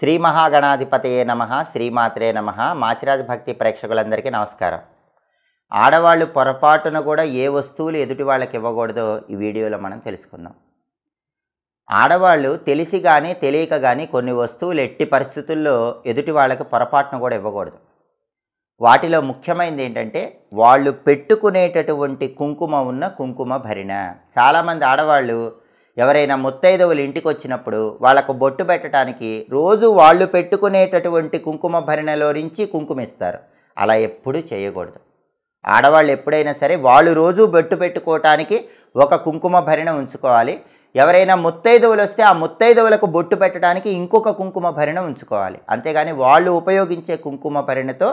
శ్రీ మహాగణాధిపతయే నమ శ్రీమాత్రే నమ. మాచిరాజ్ భక్తి ప్రేక్షకులందరికీ నమస్కారం. ఆడవాళ్ళు పొరపాటున కూడా ఏ వస్తువులు ఎదుటి వాళ్ళకి ఇవ్వకూడదో ఈ వీడియోలో మనం తెలుసుకుందాం. ఆడవాళ్ళు తెలిసి కానీ తెలియక కానీ కొన్ని వస్తువులు ఎట్టి పరిస్థితుల్లో ఎదుటి వాళ్ళకి పొరపాటున కూడా ఇవ్వకూడదు. వాటిలో ముఖ్యమైనది ఏంటంటే వాళ్ళు పెట్టుకునేటటువంటి కుంకుమ ఉన్న కుంకుమ భరిణ. చాలామంది ఆడవాళ్ళు ఎవరైనా ముత్తైదవులు ఇంటికి వచ్చినప్పుడు వాళ్ళకు బొట్టు పెట్టడానికి రోజు వాళ్ళు పెట్టుకునేటటువంటి కుంకుమ భరిణలో నుంచి కుంకుమ ఇస్తారు అలా ఎప్పుడూ చేయకూడదు. ఆడవాళ్ళు ఎప్పుడైనా సరే వాళ్ళు రోజు బొట్టు పెట్టుకోవటానికి ఒక కుంకుమ భరిణ ఉంచుకోవాలి. ఎవరైనా ముత్తైదవులు వస్తే ఆ ముత్తైదవులకు బొట్టు పెట్టడానికి ఇంకొక కుంకుమ భరిణ ఉంచుకోవాలి. అంతేగాని వాళ్ళు ఉపయోగించే కుంకుమ భరిణతో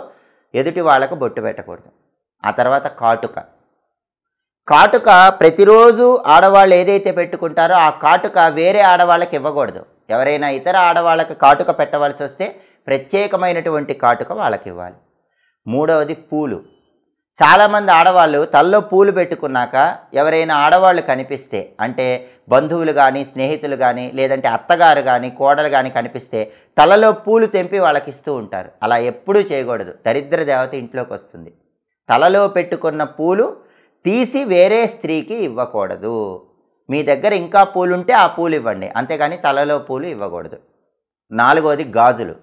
ఎదుటి వాళ్ళకు బొట్టు పెట్టకూడదు. ఆ తర్వాత కాటుక. కాటుక ప్రతిరోజు ఆడవాళ్ళు ఏదైతే పెట్టుకుంటారో ఆ కాటుక వేరే ఆడవాళ్ళకి ఇవ్వకూడదు. ఎవరైనా ఇతర ఆడవాళ్ళకి కాటుక పెట్టవలసి వస్తే ప్రత్యేకమైనటువంటి కాటుక వాళ్ళకి ఇవ్వాలి. మూడవది పూలు. చాలామంది ఆడవాళ్ళు తల్లో పూలు పెట్టుకున్నాక ఎవరైనా ఆడవాళ్ళు కనిపిస్తే అంటే బంధువులు కానీ స్నేహితులు కానీ లేదంటే అత్తగారు కానీ కోడలు కానీ కనిపిస్తే తలలో పూలు తెంపి వాళ్ళకి ఇస్తూ ఉంటారు. అలా ఎప్పుడూ చేయకూడదు. దరిద్ర దేవత ఇంట్లోకి వస్తుంది. తలలో పెట్టుకున్న పూలు తీసి వేరే స్త్రీకి ఇవ్వకూడదు. మీ దగ్గర ఇంకా పూలుంటే ఆ పూలు ఇవ్వండి. అంతేగాని తలలో పూలు ఇవ్వకూడదు. నాలుగవది గాజులు.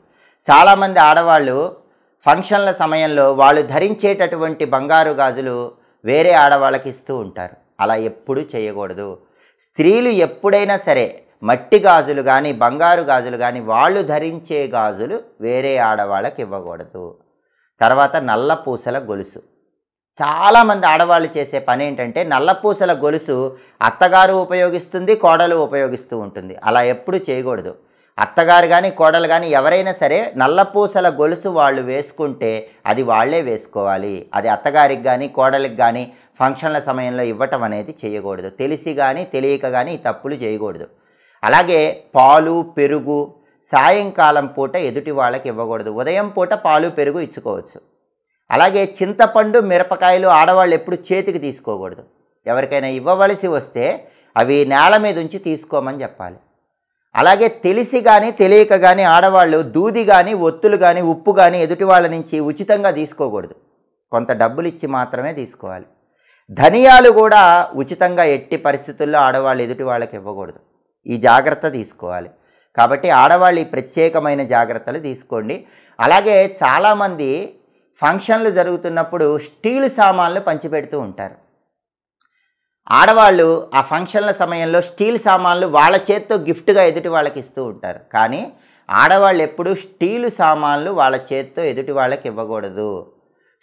చాలామంది ఆడవాళ్ళు ఫంక్షన్ల సమయంలో వాళ్ళు ధరించేటటువంటి బంగారు గాజులు వేరే ఆడవాళ్ళకి ఇస్తూ ఉంటారు. అలా ఎప్పుడూ చేయకూడదు. స్త్రీలు ఎప్పుడైనా సరే మట్టి గాజులు కానీ బంగారు గాజులు కానీ వాళ్ళు ధరించే గాజులు వేరే ఆడవాళ్ళకి ఇవ్వకూడదు. తర్వాత నల్ల పూసల గొలుసు. చాలామంది ఆడవాళ్ళు చేసే పని ఏంటంటే నల్లపూసల గొలుసు అత్తగారు ఉపయోగిస్తుంది కోడలు ఉపయోగిస్తూ ఉంటుంది. అలా ఎప్పుడు చేయకూడదు. అత్తగారు కానీ కోడలు కానీ ఎవరైనా సరే నల్లపూసల గొలుసు వాళ్ళు వేసుకుంటే అది వాళ్ళే వేసుకోవాలి. అది అత్తగారికి కానీ కోడలికి కానీ ఫంక్షన్ల సమయంలో ఇవ్వటం అనేది చేయకూడదు. తెలిసి కానీ తెలియక కానీ ఈ తప్పులు చేయకూడదు. అలాగే పాలు పెరుగు సాయంకాలం పూట ఎదుటి వాళ్ళకి ఇవ్వకూడదు. ఉదయం పూట పాలు పెరుగు ఇచ్చుకోవచ్చు. అలాగే చింతపండు మిరపకాయలు ఆడవాళ్ళు ఎప్పుడు చేతికి తీసుకోకూడదు. ఎవరికైనా ఇవ్వవలసి వస్తే అవి నేల మీద ఉంచి తీసుకోమని చెప్పాలి. అలాగే తెలిసి కానీ తెలియక కానీ ఆడవాళ్ళు దూది కానీ ఒత్తులు కానీ ఉప్పు కానీ ఎదుటి వాళ్ళ నుంచి ఉచితంగా తీసుకోకూడదు. కొంత డబ్బులు ఇచ్చి మాత్రమే తీసుకోవాలి. ధనియాలు కూడా ఉచితంగా ఎట్టి పరిస్థితుల్లో ఆడవాళ్ళు ఎదుటి వాళ్ళకి ఇవ్వకూడదు. ఈ జాగ్రత్త తీసుకోవాలి. కాబట్టి ఆడవాళ్ళు ఈ ప్రత్యేకమైన జాగ్రత్తలు తీసుకోండి. అలాగే చాలామంది ఫంక్షన్లు జరుగుతున్నప్పుడు స్టీల్ సామాన్లు పంచిపెడుతూ ఉంటారు. ఆడవాళ్ళు ఆ ఫంక్షన్ల సమయంలో స్టీల్ సామాన్లు వాళ్ళ చేత్తో గిఫ్ట్గా ఎదుటి వాళ్ళకి ఇస్తూ ఉంటారు. కానీ ఆడవాళ్ళు ఎప్పుడూ స్టీలు సామాన్లు వాళ్ళ చేత్తో ఎదుటి వాళ్ళకి ఇవ్వకూడదు.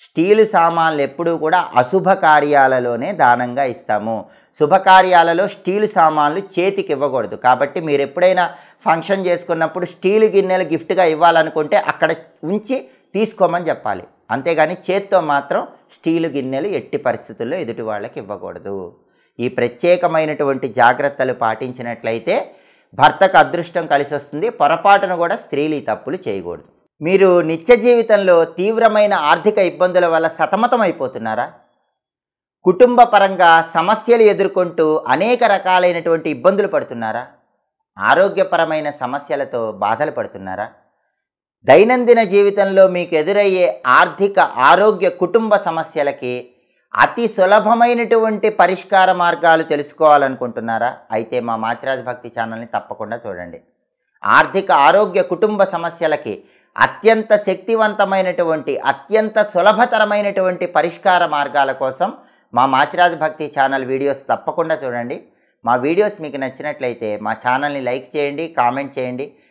స్టీలు సామాన్లు ఎప్పుడూ కూడా అశుభ కార్యాలలోనే దానంగా ఇస్తాము. శుభకార్యాలలో స్టీలు సామాన్లు చేతికి ఇవ్వకూడదు. కాబట్టి మీరు ఎప్పుడైనా ఫంక్షన్ చేసుకున్నప్పుడు స్టీలు గిన్నెలు గిఫ్ట్గా ఇవ్వాలనుకుంటే అక్కడ ఉంచి తీసుకోమని చెప్పాలి. అంతేగాని చేత్తో మాత్రం స్టీలు గిన్నెలు ఎట్టి పరిస్థితుల్లో ఎదుటి వాళ్ళకి ఇవ్వకూడదు. ఈ ప్రత్యేకమైనటువంటి జాగ్రత్తలు పాటించినట్లయితే భర్తకు అదృష్టం కలిసి వస్తుంది పొరపాటును కూడా స్త్రీలు ఈ తప్పులు చేయకూడదు. మీరు నిత్య జీవితంలో తీవ్రమైన ఆర్థిక ఇబ్బందుల వల్ల సతమతమైపోతున్నారా? కుటుంబ పరంగా సమస్యలు ఎదుర్కొంటూ అనేక రకాలైనటువంటి ఇబ్బందులు పడుతున్నారా? ఆరోగ్యపరమైన సమస్యలతో బాధలు పడుతున్నారా? దైనందిన జీవితంలో మీకు ఎదురయ్యే ఆర్థిక ఆరోగ్య కుటుంబ సమస్యలకి అతి సులభమైనటువంటి పరిష్కార మార్గాలు తెలుసుకోవాలనుకుంటున్నారా? అయితే మా మాచిరాజ్ భక్తి ఛానల్ని తప్పకుండా చూడండి. ఆర్థిక ఆరోగ్య కుటుంబ సమస్యలకి అత్యంత శక్తివంతమైనటువంటి అత్యంత సులభతరమైనటువంటి పరిష్కార మార్గాల కోసం మా మాచిరాజ్ భక్తి ఛానల్ వీడియోస్ తప్పకుండా చూడండి. మా వీడియోస్ మీకు నచ్చినట్లయితే మా ఛానల్ని లైక్ చేయండి కామెంట్ చేయండి.